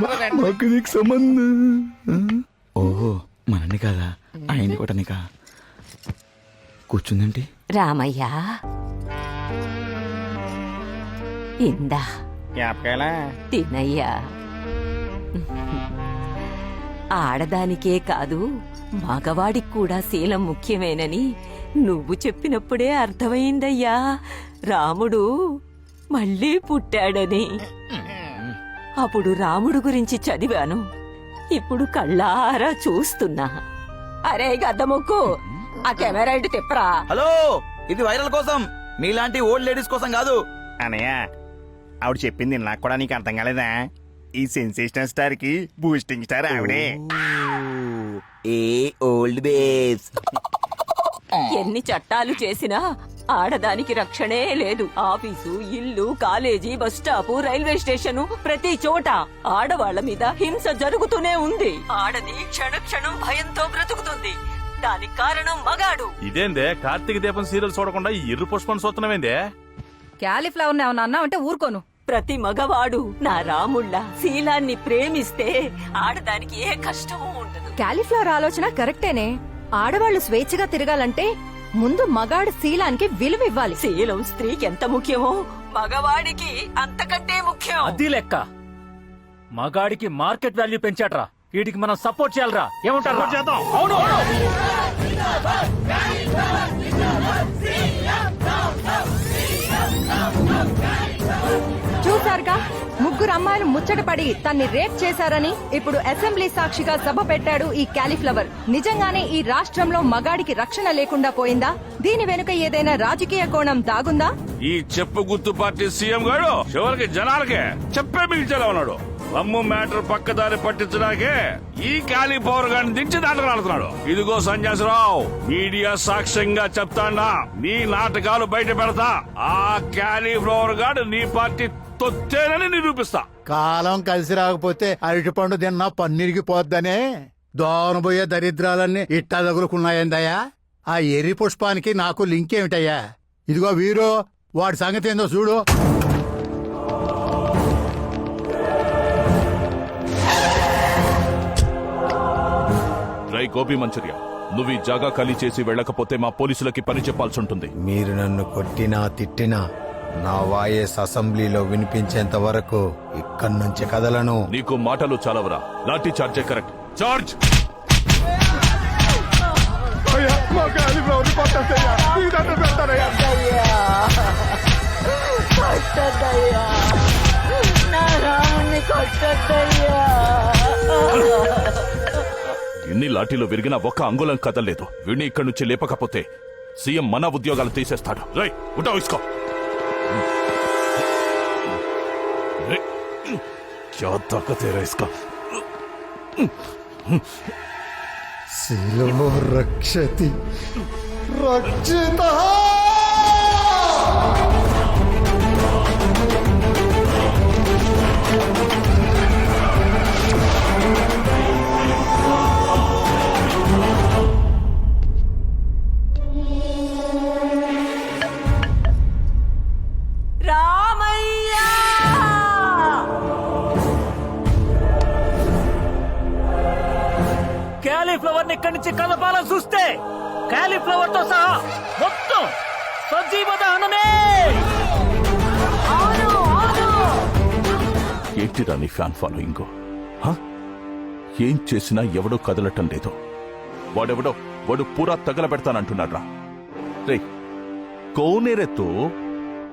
మాకు నీకు సంబంధం. ఓహో మనని కాదా? ఆయన్ని కూడా నీకా? కూర్చుందేంటి? రామయ్యా. ఇందా. జ్ఞాపకాలా? తినయ్యా. ఆడదానికే కాదు మగవాడికి కూడా శీలం ముఖ్యమేనని నువ్వు చెప్పినప్పుడే అర్థమైందయ్యా. రాముడు మళ్ళీ పుట్టాడని. అప్పుడు రాముడు గురించి చదివాను. ఇప్పుడు కళ్ళారా చూస్తున్నా. అరే గద్దముక్కు. ఆ కెమెరా ఇటు తిప్పరా. హలో ఇది వైరల్ కోసం. మీలాంటి ఓల్డ్ లేడీస్ కోసం కాదు. అనయ్య ఆవిడ చెప్పింది నాకు కూడా నీకు అర్థం కాలేదా? ఈ సెన్సేషనల్ స్టార్కి బూస్టింగ్ స్టార్ ఆవిడే. ఏ ఓల్డ్ బేబ్స్ ఎన్ని చట్టాలు చేసినా ఆడదానికి రక్షణే లేదు. ఆఫీసు ఇల్లు college bus stop railway station ప్రతి చోట ఆడవాళ్ళ మీద హింస జరుగుతూనే ఉంది. ఆడది క్షణ క్షణం భయంతో బ్రతుకుతుంది. దానికి కారణం మగాడు. ఇదేందే? కార్తీక దీపం సీరియల్ చూడకుండా ఎర్ర పుష్పం చూస్తున్నామేందే క్యాలీఫ్లవర్ ఏమన్నా అన్నావంటే ఊరుకోను. ప్రతి మగవాడు నా రాముళ్ళ శీలాన్ని ప్రేమిస్తే ఆడదానికి ఏ కష్టమూ ఉండదు. క్యాలీఫ్లవర్ ఆలోచన కరెక్టేనే. ఆడవాళ్ళు స్వేచ్ఛగా తిరగాలంటే ముందు మగాడు శీలానికి విలువ ఇవ్వాలి శీలం స్త్రీకి ఎంత ముఖ్యమో? మగవాడికి అంతకంటే ముఖ్యం. అది లెక్క. మగాడికి మార్కెట్ వాల్యూ పెంచాడ్రా. వీటికి మనం సపోర్ట్ చేయాలరా. ఏమంటారు చేద్దాం. అవును అవును. చూశారుగా? ముగ్గురు అమ్మాయిలు ముచ్చటపడి తన్ని రేప్ చేశారని ఇప్పుడు అసెంబ్లీ సాక్షిగా సభ పెట్టాడు ఈ క్యాలీఫ్లవర్. నిజంగానే ఈ రాష్ట్రంలో మగాడికి రక్షణ లేకుండా పోయిందా? దీని వెనుక ఏదైనా రాజకీయ కోణం దాగుందా? ఈ చెప్పు గుర్తు పార్టీ సీఎం గారు చివరికి జనాలకే చెప్పే మిగిల్చేలా ఉన్నాడు. రమ్ము మ్యాటర్ పక్కదారి పట్టించడానికే ఈ ఖాళీ పవర్ గాని దించి నాటకం ఇదిగో సంజాసరావు మీడియా సాక్ష్యంగా చెప్తాన్నా నీ నాటకాలు బయట పెడతా ఆ క్యాలీఫ్లవర్ గాడు నీ పార్టీ తొత్తేనని నిరూపిస్తా. కాలం కలిసి రాకపోతే అరటిపండు తిన్నా పన్నీరికి పోద్దనే. దోనబోయే దరిద్రాలన్నీ ఇట్టా తగులుకున్నాయందయ్యా ఆ ఎర్రి పుష్పానికి నాకు లింక్ ఏమిటయ్యా? ఇదిగో వీరు వాడి సంగతి ఏందో చూడు. రై గోపి మంచూరియా నువ్వు ఈ జాగా ఖాళీ చేసి వెళ్ళకపోతే మా పోలీసులకి పని చెప్పాల్సి ఉంటుంది మీరు నన్ను కొట్టినా తిట్టినా నా వాయస్ అసెంబ్లీలో వినిపించేంత వరకు ఇక్కడి నుంచి కదలను. నీకు మాటలు చాలవరా? లాఠీ చార్జే కరెక్ట్. చార్జ్! ఎన్ని లాఠీలు విరిగినా ఒక్క అంగుళం కదలేదు వీడిని ఇక్కడి నుంచి లేపకపోతే సీఎం మన ఉద్యోగాలు తీసేస్తాడు. రై ఉంటా ఇసుకో. క్యా తాకత్ హై రా ఇస్కా శిలో రక్షతి రక్షిత చూస్తే క్యాలీఫ్లవర్తో సహా మొత్తం సజీవ దహనమే ఏంటిరా నీ ఫ్యాన్ ఫాలోయింగ్ హ? ఏం చేసినా ఎవడో కదలటం లేదు. వాడెవడో? వాడు పూరా తగలబెడతానంటున్నాడ్రా. రే కోనేరెత్తు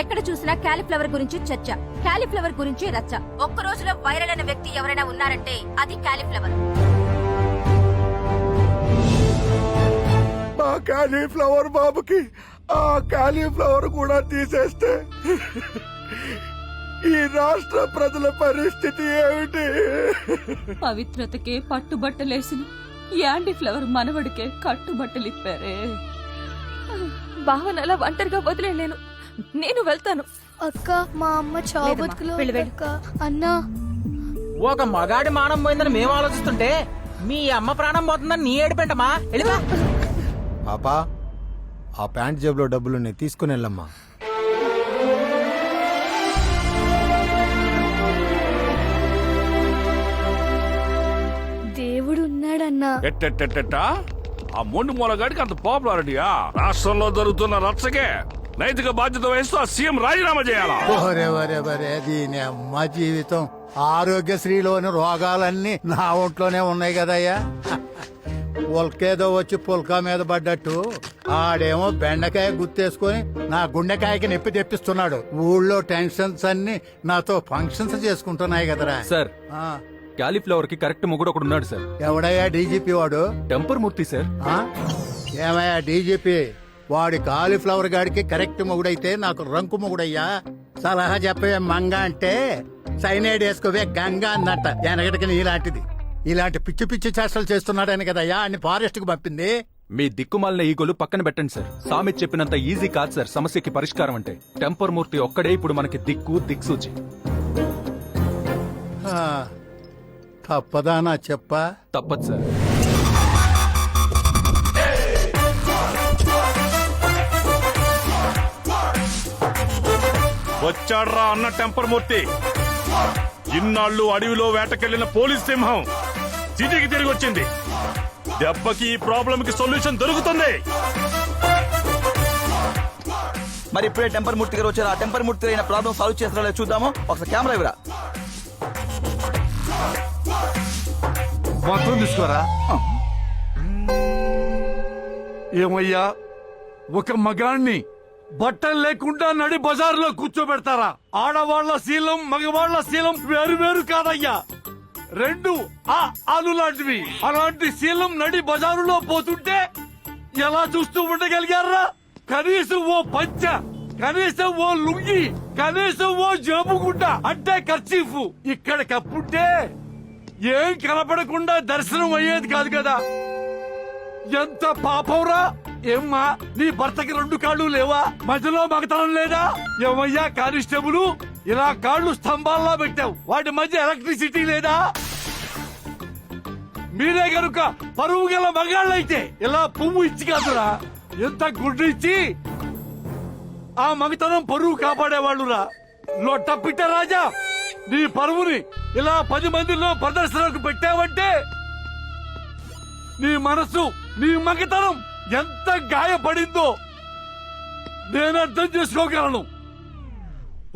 ఎక్కడ చూసినా క్యాలీఫ్లవర్ గురించి చర్చ క్యాలీఫ్లవర్ గురించి రచ్చ. ఒక్క రోజులో వైరల్ అయిన వ్యక్తి ఎవరైనా ఉన్నారంటే అది క్యాలీఫ్లవర్. మా కాలీఫ్లవర్ బాబుకి ఆ కాలీఫ్లవర్ కూడా తీసేస్తే ఈ రాష్ట్ర ప్రజల పరిస్థితి ఏమిటి? పవిత్రతకే పట్టుబట్టలేసిన యాండి ఫ్లవర్ మనవడికే కట్టుబట్టలిప్పారే. భావన అలా ఒంటరిగా వదిలేలేను నేను వెళ్తాను. అక్క మా అమ్మ చావు లేదమ్మా, బతుకులో వెళ్ళు, వెళ్ళు. అక్క అన్నా. ఒక మగాడి మానం పోయిందని మేము ఆలోచిస్తుంటే మీ అమ్మ ప్రాణం పోతుందని నీ ఏడిపెంటమా వెళ్ళిపా పాపా ఆ ప్యాంట్ జేబులో డబ్బులున్నాయి తీసుకుని వెళ్ళమ్మా. దేవుడు ఉన్నాడన్నా ఎట్టెట్టెట్టా ఆ మొండి మూలగాడికి అంత పాపులారిటీయా? రాష్ట్రంలో జరుగుతున్న రచ్చకే. నైతిక బాధ్యత వహిస్తూ ఆ సీఎం రాజీనామా చేయాలా? ఒరే ఒరే ఒరే దీని అమ్మ జీవితం. ఆరోగ్యశ్రీలోని రోగాలన్నీ నా ఒంట్లోనే ఉన్నాయి కదయ్యా. పుల్కేదో వచ్చి పుల్కా మీద పడ్డట్టు. ఆడేమో బెండకాయ గుర్తేసుకొని నా గుండెకాయకి నొప్పి తెప్పిస్తున్నాడు. ఊళ్ళో టెన్షన్స్ అన్ని నాతో ఫంక్షన్స్ చేసుకుంటున్నాయి కదరా. సార్ ఆ, క్యాలీఫ్లవర్కి కరెక్ట్ మొగుడు ఒకడు ఉన్నాడు సార్. ఎవడయ్యా డీజీపీ వాడు? Temper Murthy sir. ఆ? ఏమయ్యా డీజీపీ? వాడి కాలీఫ్లవర్ గాడికి కరెక్ట్ మొగుడైతే నాకు రంకు మొగుడయ్యా. సలహా చెప్పే మంగ అంటే సైనైడ్ వేసుకోవే గంగ అన్నట్ట వెనకటికి నీలాంటిది. ఇలాంటి పిచ్చి పిచ్చి చేష్టలు చేస్తున్నాడని కదయ్యా అన్ని ఫారెస్ట్కు పంపింది. మీ దిక్కుమాలిన ఈగోలు పక్కన పెట్టండి సార్. సామెత్ చెప్పినంత ఈజీ కాదు సార్ సమస్యకి పరిష్కారం అంటే. టెంపర్ మూర్తి ఒక్కడే ఇప్పుడు మనకి దిక్కు దిక్సూచి. తప్పదా నా చెప్పా? తప్పదు సార్. వచ్చాడ్రా అన్న టెంపర్ మూర్తి ఇన్నాళ్ళు అడవిలో వేటకెళ్ళిన పోలీస్ సింహం సిటీకి తిరిగి వచ్చింది. దెబ్బకి ఈ ప్రాబ్లం కి సొల్యూషన్ దొరుకుతుంది. మరి ఇప్పుడే టెంపర్ మూర్తి గారు వచ్చారు. ఆ టెంపర్ మూర్తి అయిన ప్రాబ్లం సాల్వ్ చేస్తారో లేదో చూద్దాము. ఒకసారి కెమెరా ఇవ్వరా? మొత్తం తీసుకోరా? ఏమయ్యా? ఒక మగాణ్ణి బట్టలు లేకుండా నడి బజార్లో కూర్చోబెడతారా? ఆడవాళ్ళ శీలం మగవాళ్ళ శీలం వేరు వేరు కాదయ్యా. రెండు ఆ ఆలు లాంటివి. అలాంటి శీలం నడి బజారులో పోతుంటే ఎలా చూస్తూ ఉండగలిగారా? కనీసం ఓ పంచ కనీసం ఓ లుంగి కనీసం ఓ జేబుగుడ్డ అంటే ఖర్చీఫ్ ఇక్కడ కప్పుంటే ఏం కనపడకుండా దర్శనం అయ్యేది కాదు కదా. ఎంత పాపంరా ఏమ్మా నీ భర్తకి రెండు కాళ్ళు లేవా? మధ్యలో మగతనం లేదా? ఏమయ్యా కానిస్టేబుల్ ఇలా కాళ్ళు స్తంభాల్లో పెట్టావు. వాటి మధ్య ఎలక్ట్రిసిటీ లేదా? మీరే గనుక పరువు గల మగాళ్ళైతే ఇలా పువ్వు ఇచ్చి కాదురా. ఎంత గుడ్డు ఇచ్చి ఆ మగతనం పరువు కాపాడేవాళ్ళురా. లొట్టపిట్ట రాజా నీ పరువుని ఇలా పది మందిలో ప్రదర్శనకు పెట్టావంటే నీ మనసు నీ మగతనం ఎంత గాయపడిందో నేను అర్థం చేసుకోగలను.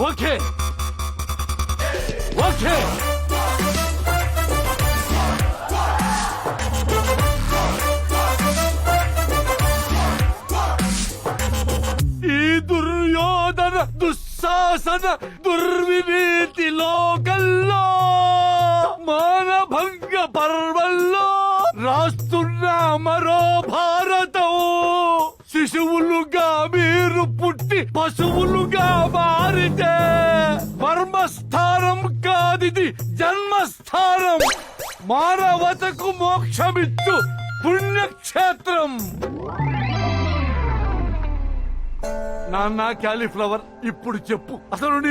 ఓకే. ఓకే. ఈ దుర్యోధన దుస్సాసన దుర్వినీతి లోక పుట్టి పశువులుగా మారితే మర్మస్థానం కాదిది జన్మస్థానం. మానవతకు మోక్షమిచ్చు పుణ్యక్షేత్రం. నాన్న క్యాలీఫ్లవర్ ఇప్పుడు చెప్పు. అసలు నీ